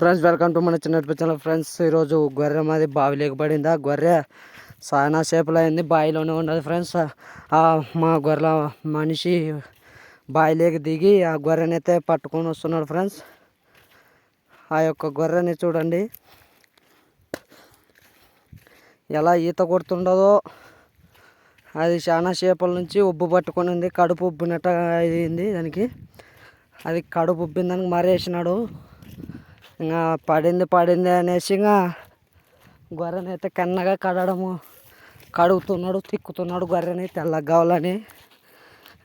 Friends welcome to మన చిన్నటి channel friends ఈరోజు గొర్రె మాది బావి లేకబడిందా గొర్రె సానా సేపులు అయింది బావిలోనే ఉన్నది ఫ్రెండ్స్ మా గొర్రెల మనిషి బావిలోకి దిగి ఆ గొర్రెని అయితే పట్టుకొని వస్తున్నాడు ఫ్రెండ్స్ ఆ యొక్క గొర్రెని చూడండి. ఎలా ఈత కొడుతుండదో అది చాలా సేపల నుంచి ఉబ్బు పట్టుకొని ఉంది కడుపు ఉబ్బినట్టు అయింది దానికి. అది కడుపు ఉబ్బింది దానికి మరేసినాడు? ఇంకా పడింది పడింది అనేసి ఇంకా గొర్రెని అయితే కన్నగా కడడము. కడుగుతున్నాడు తిక్కుతున్నాడు గొర్రెని తెల్లగా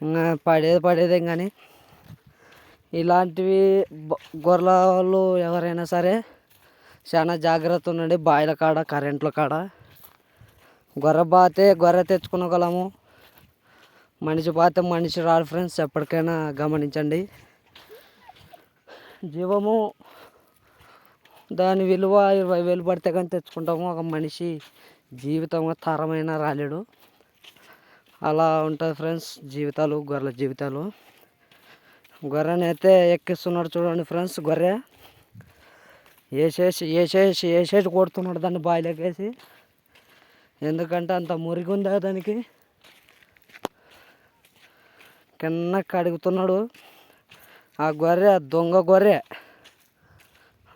ఇంకా పడేది పడేదేం కానీ ఇలాంటివి గొర్రెల వాళ్ళు ఎవరైనా సరే చాలా జాగ్రత్త ఉండండి. బాయిల కాడ కరెంట్ల కాడ. గొర్రె బాతే గొర్రె తెచ్చుకునగలము మనిషి బాతే మనిషి రాడు ఫ్రెండ్స్. ఎప్పటికైనా గమనించండి. జీవము దాని విలువ ఇరవై వేలు పడితే కానీ తెచ్చుకుంటాము. ఒక మనిషి జీవితం తరమైన రాలేడు. అలా ఉంటుంది ఫ్రెండ్స్ జీవితాలు గొర్రెల జీవితాలు. గొర్రెని అయితే ఎక్కిస్తున్నాడు చూడండి ఫ్రెండ్స్ గొర్రె. వేసేసి వేసేసి వేసేసి కొడుతున్నాడు దాన్ని బాయిలోకి ఎందుకంటే అంత మురిగి ఉందా దానికి? కింద కడుగుతున్నాడు ఆ గొర్రె దొంగ గొర్రె.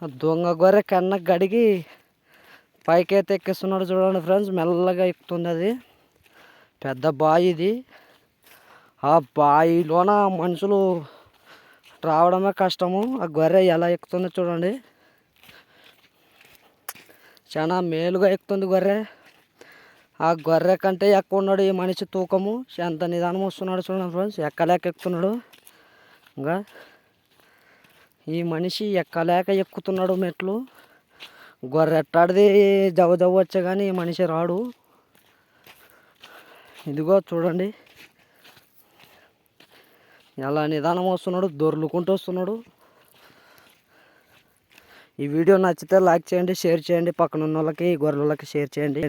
దొంగ గొర్రె కన్న గడిగి పైకి అయితే ఎక్కిస్తున్నాడు చూడండి ఫ్రెండ్స్ మెల్లగా ఎక్కుతుంది అది. పెద్ద బావి ఇది. ఆ బావిలోన మనుషులు రావడమే కష్టము. ఆ గొర్రె ఎలా ఎక్కుతుందో చూడండి. చాలా మేలుగా ఎక్కుతుంది గొర్రె. ఆ గొర్రె కంటే ఎక్కువ ఉన్నాడు ఈ మనిషి తూకము. ఎంత నిదానం వస్తున్నాడు చూడండి ఫ్రెండ్స్ ఎక్కలేక ఎక్కుతున్నాడు. ఇంకా ఈ మనిషి ఎక్కలేక ఎక్కుతున్నాడు మెట్లు. గొర్రెట్టాడిది జవ జవ వచ్చే కానీ ఈ మనిషి రాడు. ఇదిగో చూడండి. ఎలా నిదానం వస్తున్నాడు దొర్లుకుంటూ వస్తున్నాడు. ఈ వీడియో నచ్చితే లైక్ చేయండి షేర్ చేయండి. పక్కన ఉన్న వాళ్ళకి గొర్రెలకి షేర్ చేయండి.